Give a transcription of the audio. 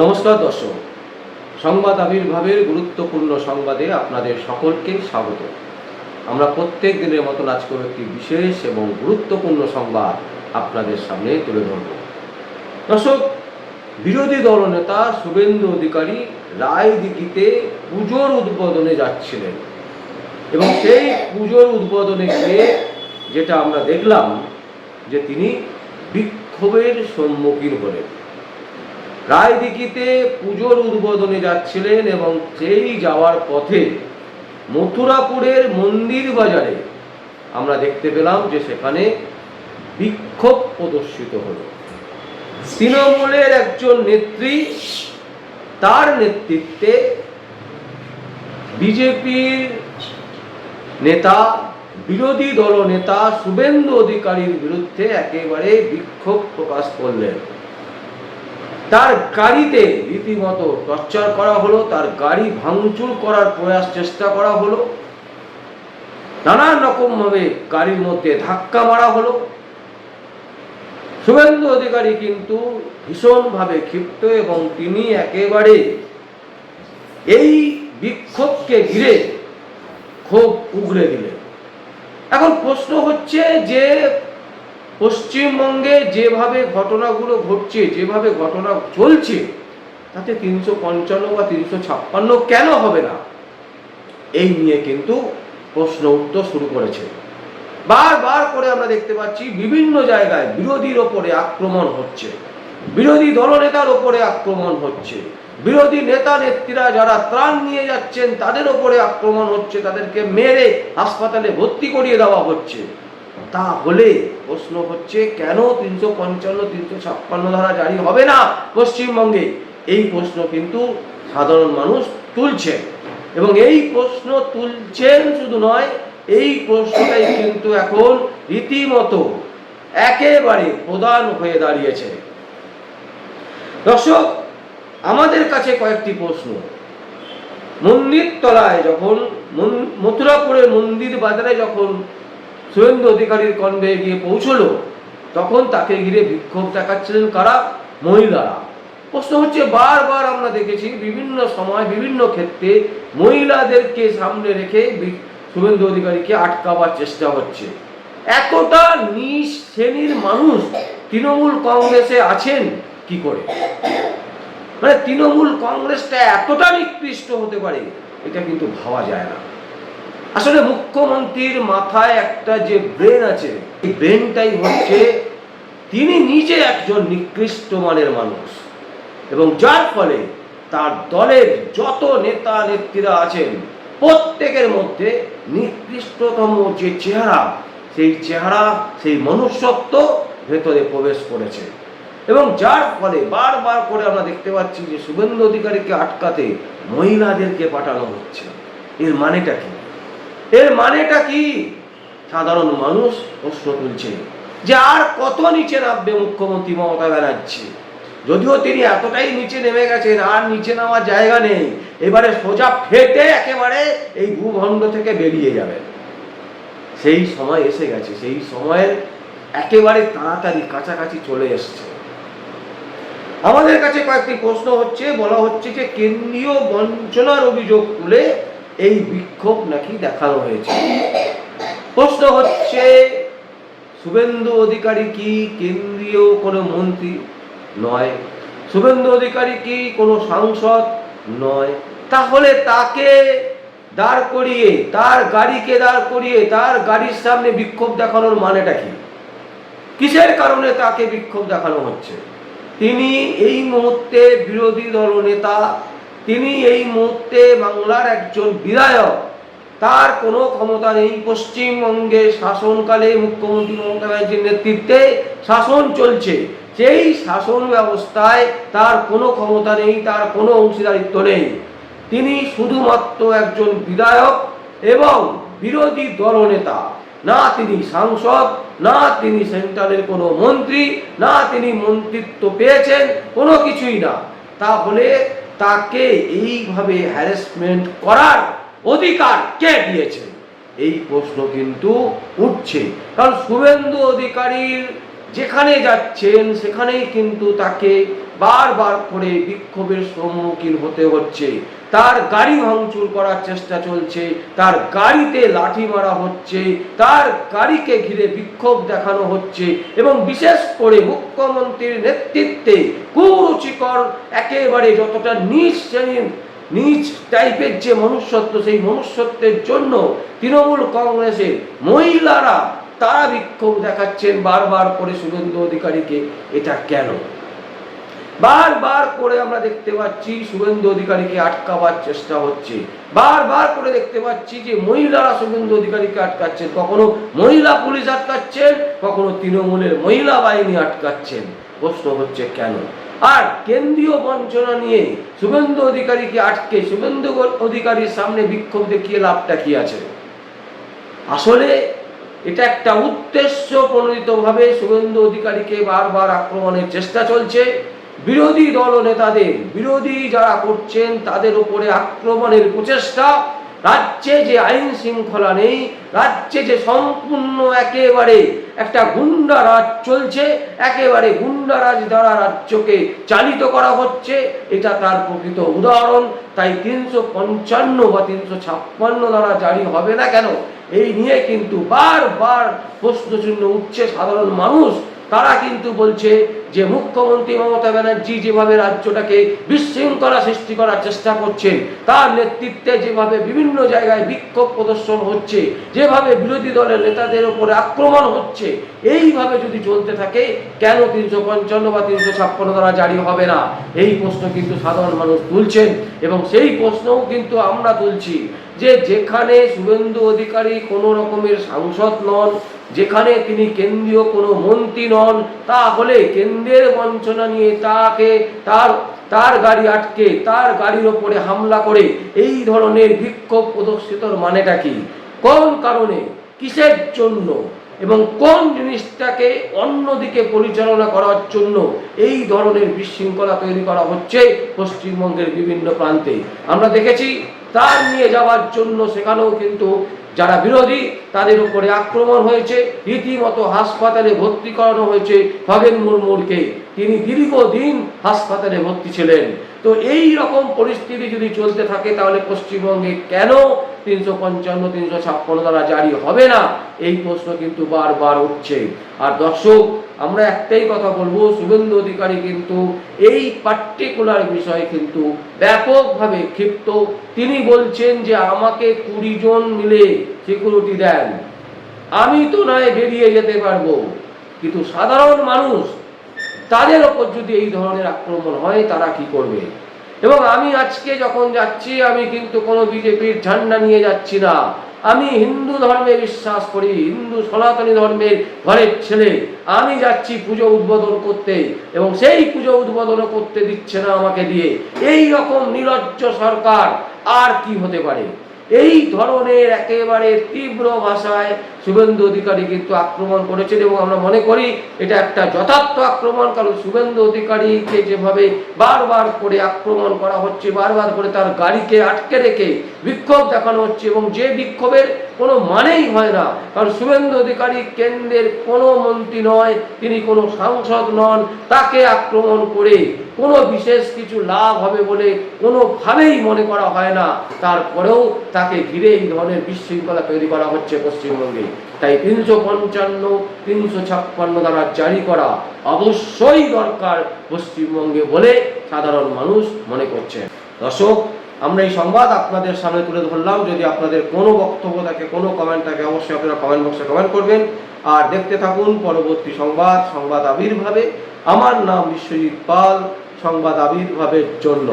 নমস্কার দর্শক, সংবাদ আবির্ভাবের গুরুত্বপূর্ণ সংবাদে আপনাদের সকলকে স্বাগত। আমরা প্রত্যেক দিনের মতন আজকেও একটি বিশেষ এবং গুরুত্বপূর্ণ সংবাদ আপনাদের সামনে তুলে ধরব। দর্শক, বিরোধী দলনেতা শুভেন্দু অধিকারী রায়দিঘিতে পুজোর উদ্বোধনে যাচ্ছিলেন এবং সেই পুজোর উদ্বোধনে গিয়ে যেটা আমরা দেখলাম যে তিনি বিক্ষোভের সম্মুখীন হলেন। রায়দিঘিতে পুজোর উদ্বোধনে যাচ্ছিলেন এবং সেই যাওয়ার পথে মথুরাপুরের মন্দির বাজারে আমরা দেখতে পেলাম যে সেখানে বিক্ষোভ প্রদর্শিত হলো। তৃণমূলের একজন নেত্রী তার নেতৃত্বে বিজেপির নেতা, বিরোধী দল নেতা শুভেন্দু অধিকারীর বিরুদ্ধে একেবারে বিক্ষোভ প্রকাশ করলেন। তার গাড়িতে রীতিমতো টর্চার করা হলো, তার গাড়ি ভাঙচুর করার প্রয়াস চেষ্টা করা হলো। নানান রকমভাবে গাড়ির মধ্যে ধাক্কা মারা হলো। শুভেন্দু অধিকারী কিন্তু ভীষণভাবে ক্ষিপ্ত এবং তিনি একেবারে এই বিক্ষোভকে ঘিরে ক্ষোভ উগড়ে দিলেন। এখন প্রশ্ন হচ্ছে যে পশ্চিমবঙ্গে যেভাবে ঘটনাগুলো ঘটছে, যেভাবে ঘটনা চলছে, তাতে তিনশো পঞ্চান্ন বা তিনশো ছাপ্পান্ন কেন হবে না? এই নিয়ে কিন্তু প্রশ্ন উত্তর শুরু করেছে। বারবার করে আমরা দেখতে পাচ্ছি, বিভিন্ন জায়গায় বিরোধীর ওপরে আক্রমণ হচ্ছে। বিরোধী দলনেতার ওপরে আক্রমণ হচ্ছে। বিরোধী নেতা, নেত্রীরা যারা ত্রাণ নিয়ে যাচ্ছেন, তাদের ওপরে আক্রমণ হচ্ছে, তাদেরকে মেরে হাসপাতালে ভর্তি করিয়ে দেওয়া হচ্ছে। তাহলে প্রশ্ন হচ্ছে, কেন তিনশো পঞ্চান্ন, তিনশো ছাপ্পান্ন ধারা জারি হবে না পশ্চিমবঙ্গে? এই প্রশ্ন কিন্তু সাধারণ মানুষ তুলছে এবং এই প্রশ্ন তুলছেন শুধু নয়, এই প্রশ্নটাই কিন্তু এখন রীতিমতো একেবারে প্রধান হয়ে দাঁড়িয়েছে। দর্শক, আমাদের কাছে কয়েকটি প্রশ্ন। মন্দির তলায় যখন মথুরাপুরের মন্দির বাজারে যখন শুভেন্দু অধিকারীর কনভে গিয়ে পৌঁছলো, তখন তাকে ঘিরে বিক্ষোভ দেখাচ্ছিলেন কারা? মহিলারা। প্রশ্ন হচ্ছে, বারবার আমরা দেখেছি বিভিন্ন সময়, বিভিন্ন ক্ষেত্রে মহিলাদেরকে সামনে রেখে শুভেন্দু অধিকারীকে আটকাবার চেষ্টা হচ্ছে। এতটা নিচ শ্রেণির মানুষ তৃণমূল কংগ্রেসে আছেন কি করে? মানে তৃণমূল কংগ্রেসটা এতটা নিকৃষ্ট হতে পারে, এটা কিন্তু ভাবা যায় না। আসলে মুখ্যমন্ত্রীর মাথায় একটা যে ব্রেন আছে, এই ব্রেনটাই হচ্ছে তিনি নিজে একজন নিকৃষ্ট মানের মানুষ। এবং যার ফলে তার দলের যত নেতা নেত্রীরা আছেন, প্রত্যেকের মধ্যে নিকৃষ্টতম যে চেহারা, সেই চেহারা, সেই মনুষ্যত্ব ভেতরে প্রবেশ করেছে। এবং যার ফলে বারবার করে আমরা দেখতে পাচ্ছি যে শুভেন্দু অধিকারীকে আটকাতে মহিলাদেরকে পাঠানো হচ্ছে। এর মানেটা কি? এর মানেটা কি? সাধারণ মানুষ প্রশ্ন তুলছে যে আর কত নিচে নামবে মুখ্যমন্ত্রী মমতা ব্যানার্জি? যদিও তিনি এতটাই নিচে নেমে গেছেন, আর নিচে নামার জায়গা নেই। এবারে সোজা ফেটে একেবারে এই ভূখণ্ড থেকে বেরিয়ে যাবেন সেই সময় এসে গেছে, সেই সময়ের একেবারে তাড়াতাড়ি কাছাকাছি চলে এসছে। আমাদের কাছে কয়েকটি প্রশ্ন হচ্ছে, বলা হচ্ছে যে কেন্দ্রীয় বঞ্চনার অভিযোগ তুলে এই বিক্ষোভ নাকি দেখানো হয়েছে। প্রশ্ন হচ্ছে, শুভেন্দু অধিকারী কি কেন্দ্রীয় কোনো মন্ত্রী নয়? শুভেন্দু অধিকারী কি কোনো সাংসদ নয়? তাহলে তাকে দাঁড় করিয়ে, তার গাড়িকে দাঁড় করিয়ে, তার গাড়ির সামনে বিক্ষোভ দেখানোর মানেটা কি? কিসের কারণে তাকে বিক্ষোভ দেখানো হচ্ছে? তিনি এই মুহূর্তে বিরোধী দল নেতা তিনি এই মুহূর্তে বাংলার একজন বিধায়ক। তার কোনো ক্ষমতা নেই। পশ্চিমবঙ্গে শাসনকালে মুখ্যমন্ত্রী মমতা ব্যানার্জির নেতৃত্বে শাসন চলছে। সেই শাসন ব্যবস্থায় তার কোনো ক্ষমতা নেই, তার কোনো অংশীদারিত্ব নেই। তিনি শুধুমাত্র একজন বিধায়ক এবং বিরোধী দলনেতা। না তিনি সাংসদ, না তিনি সেন্ট্রালের কোনো মন্ত্রী, না তিনি মন্ত্রিত্ব পেয়েছেন, কোনো কিছুই না। তাহলে তাকে এইভাবে হ্যারাসমেন্ট করার অধিকার কে দিয়েছে? এই প্রশ্ন কিন্তু উঠছে। কারণ শুভেন্দু অধিকারীর যেখানে যাচ্ছেন, সেখানেই কিন্তু তাকে বারবার করে বিক্ষোভের সম্মুখীন হতে হচ্ছে। তার গাড়ি ভাঙচুর করার চেষ্টা চলছে, তার গাড়িতে লাঠি মারা হচ্ছে, তার গাড়িকে ঘিরে বিক্ষোভ দেখানো হচ্ছে এবং বিশেষ করে মুখ্যমন্ত্রীর নেতৃত্বে কুরুচিকর একেবারে যতটা নিচ শ্রেণির নিচ টাইপের যে মনুষ্যত্ব, সেই মনুষ্যত্বের জন্য তৃণমূল কংগ্রেসের মহিলারা তারা বিক্ষোভ দেখাচ্ছেন বারবার করে শুভেন্দু অধিকারীকে। এটা কেন? বারবার করে আমরা দেখতে পাচ্ছি শুভেন্দু অধিকারীকে আটকাবার চেষ্টা হচ্ছে। বারবার করে দেখতে পাচ্ছি যে মহিলারা শুভেন্দু অধিকারীকে আটকাচ্ছেন। কখনো মহিলা পুলিশ আটকাচ্ছেন, কখনো তৃণমূলের মহিলা বাহিনী আটকাচ্ছেন। প্রশ্ন হচ্ছে কেন? আর কেন্দ্রীয় বঞ্চনা নিয়ে শুভেন্দু অধিকারীকে আটকে শুভেন্দু অধিকারীর সামনে বিক্ষোভ দেখিয়ে লাভটা কি আছে? আসলে এটা একটা উদ্দেশ্য প্রণোদিতভাবে শুভেন্দু অধিকারীকে বারবার আক্রমণের চেষ্টা চলছে। বিরোধী দল নেতাদের, বিরোধী যারা করছেন তাদের উপরে আক্রমণের প্রচেষ্টা। রাজ্যে যে আইন শৃঙ্খলা নেই, রাজ্যে যে সম্পূর্ণ একেবারে একটা গুন্ডা রাজ চলছে, একেবারে গুন্ডা রাজ দ্বারা রাজ্যকে চালিত করা হচ্ছে, এটা তার প্রকৃত উদাহরণ। তাই তিনশো পঞ্চান্ন বা তিনশো ছাপ্পান্ন দ্বারা জারি হবে না কেন? এই নিয়ে কিন্তু বারবার প্রশ্নচিহ্ন উঠছে সাধারণ মানুষ। তারা কিন্তু বলছে যে মুখ্যমন্ত্রী মমতা ব্যানার্জি যেভাবে রাজ্যটাকে বিশৃঙ্খলা সৃষ্টি করার চেষ্টা করছেন, তার নেতৃত্বে যেভাবে বিভিন্ন জায়গায় বিক্ষোভ প্রদর্শন হচ্ছে, যেভাবে বিরোধী দলের নেতাদের উপরে আক্রমণ হচ্ছে, এইভাবে যদি চলতে থাকে, কেন তিনশো পঞ্চান্ন বা তিনশো ছাপ্পান্ন দ্বারা জারি হবে না? এই প্রশ্ন কিন্তু সাধারণ মানুষ তুলছেন এবং সেই প্রশ্নও কিন্তু আমরা তুলছি। যে যেখানে শুভেন্দু অধিকারী কোনো রকমের সাংসদ নন, যেখানে তিনি কেন্দ্রীয় কোনো মন্ত্রী নন, তাহলে কেন্দ্রের বঞ্চনা নিয়ে তাকে, তার তার গাড়ি আটকে, তার গাড়ির ওপরে হামলা করে, এই ধরনের বিক্ষোভ প্রদর্শিতর মানেটা কি? কোন কারণে? কিসের জন্য? এবং কোন জিনিসটাকে অন্যদিকে পরিচালনা করার জন্য এই ধরনের বিশৃঙ্খলা তৈরি করা হচ্ছে পশ্চিমবঙ্গের বিভিন্ন প্রান্তে? আমরা দেখেছি তার নিয়ে যাওয়ার জন্য সেখানেও কিন্তু যারা বিরোধী, তাদের উপরে আক্রমণ হয়েছে। রীতিমতো হাসপাতালে ভর্তি করানো হয়েছে খগেন মুর্মুরকে। তিনি দীর্ঘদিন হাসপাতালে ভর্তি ছিলেন। তো এই রকম পরিস্থিতি যদি চলতে থাকে, তাহলে পশ্চিমবঙ্গে কেন তিনশো পঞ্চান্ন, তিনশো ছাপ্পান্ন দ্বারা জারি হবে না? এই প্রশ্ন কিন্তু বারবার উঠছে। আর দর্শক আমরা একটাই কথা বলব শুভেন্দু অধিকারী কিন্তু এই পার্টিকুলার বিষয়ে কিন্তু ব্যাপকভাবে ক্ষিপ্ত। তিনি বলছেন যে আমাকে কুড়ি জন মিলে সিকিউরিটি দেন। আমি তো নয়, বেরিয়ে যেতে পারব। কিন্তু সাধারণ মানুষ, তাদের ওপর যদি এই ধরনের আক্রমণ হয়, তারা কি করবে? এবং আমি আজকে যখন যাচ্ছি, আমি কিন্তু কোনো বিজেপির ঝান্ডা নিয়ে যাচ্ছি না। আমি হিন্দু ধর্মে বিশ্বাস করি, হিন্দু সনাতনী ধর্মের ঘরের ছেলে। আমি যাচ্ছি পুজো উদ্বোধন করতে এবং সেই পুজো উদ্বোধন করতে দিচ্ছে না আমাকে দিয়ে। এই রকম নিরজ্জ সরকার আর কি হতে পারে? এই ধরনের একেবারে তীব্র ভাষায় শুভেন্দু অধিকারী কিন্তু আক্রমণ করেছেন এবং আমরা মনে করি এটা একটা যথার্থ আক্রমণ, কারণ শুভেন্দু অধিকারীকে যেভাবে বারবার করে আক্রমণ করা হচ্ছে, বারবার করে তার গাড়িকে আটকে রেখে বিক্ষোভ দেখানো হচ্ছে এবং যে বিক্ষোভের কোনো মানেই হয় না, কারণ শুভেন্দু অধিকারী কেন্দ্রের কোনো মন্ত্রী নয়, তিনি কোনো সাংসদ নন, তাকে আক্রমণ করে কোনো বিশেষ কিছু লাভ হবে বলে কোনোভাবেই মনে করা হয় না। তারপরেও তাকে ঘিরে এই ধরনের বিশৃঙ্খলা তৈরি করা হচ্ছে পশ্চিমবঙ্গে। তাই তিনশো পঞ্চান্ন, তিনশো ছাপ্পান্ন দ্বারা জারি করা অবশ্যই দরকার পশ্চিমবঙ্গে বলে সাধারণ মানুষ মনে করছে। দর্শক, আমরা এই সংবাদ আপনাদের সামনে তুলে ধরলাম। যদি আপনাদের কোনো বক্তব্য থাকে, কোনো কমেন্ট থাকে, অবশ্যই আপনারা কমেন্ট বক্সে কমেন্ট করবেন। আর দেখতে থাকুন পরবর্তী সংবাদ সংবাদ আবির্ভাবে। আমার নাম বিশ্বজিৎ পাল, সংবাদ আবির্ভাবের জন্য।